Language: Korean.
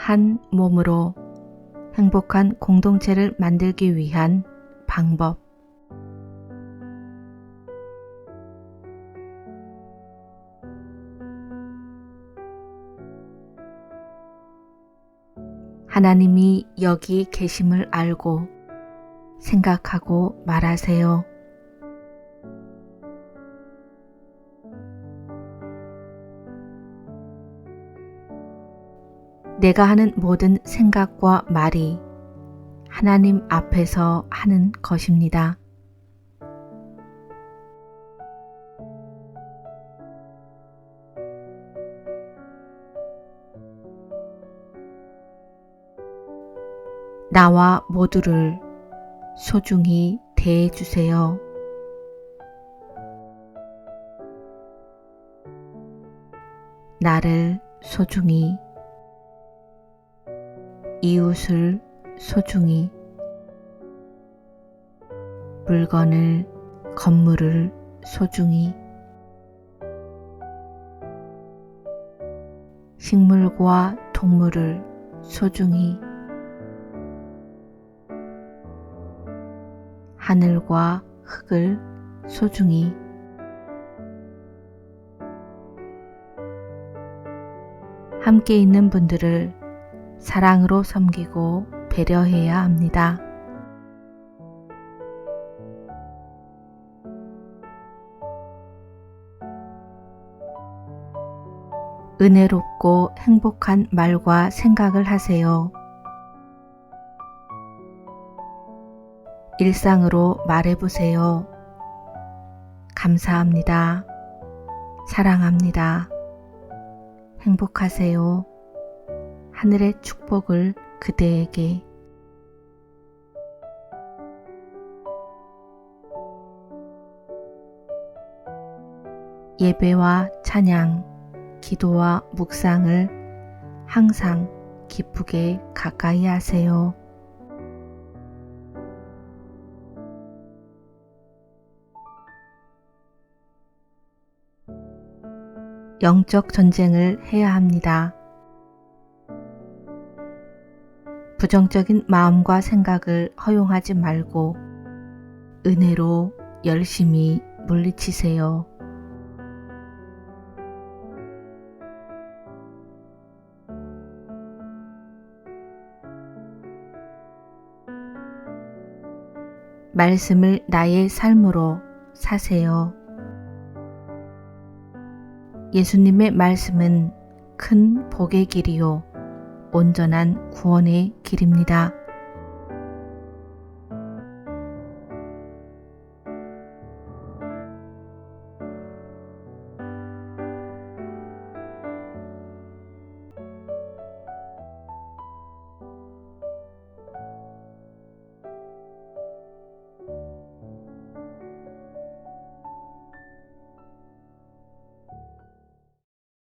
한 몸으로 행복한 공동체를 만들기 위한 방법. 하나님이 여기 계심을 알고 생각하고 말하세요. 내가 하는 모든 생각과 말이 하나님 앞에서 하는 것입니다. 나와 모두를 소중히 대해 주세요. 나를 소중히 이웃을 소중히 물건을 건물을 소중히 식물과 동물을 소중히 하늘과 흙을 소중히 함께 있는 분들을 사랑으로 섬기고 배려해야 합니다. 은혜롭고 행복한 말과 생각을 하세요. 일상으로 말해보세요. 감사합니다. 사랑합니다. 행복하세요. 하늘의 축복을 그대에게 예배와 찬양, 기도와 묵상을 항상 기쁘게 가까이 하세요. 영적 전쟁을 해야 합니다. 부정적인 마음과 생각을 허용하지 말고 은혜로 열심히 물리치세요. 말씀을 나의 삶으로 사세요. 예수님의 말씀은 큰 복의 길이요. 온전한 구원의 길입니다.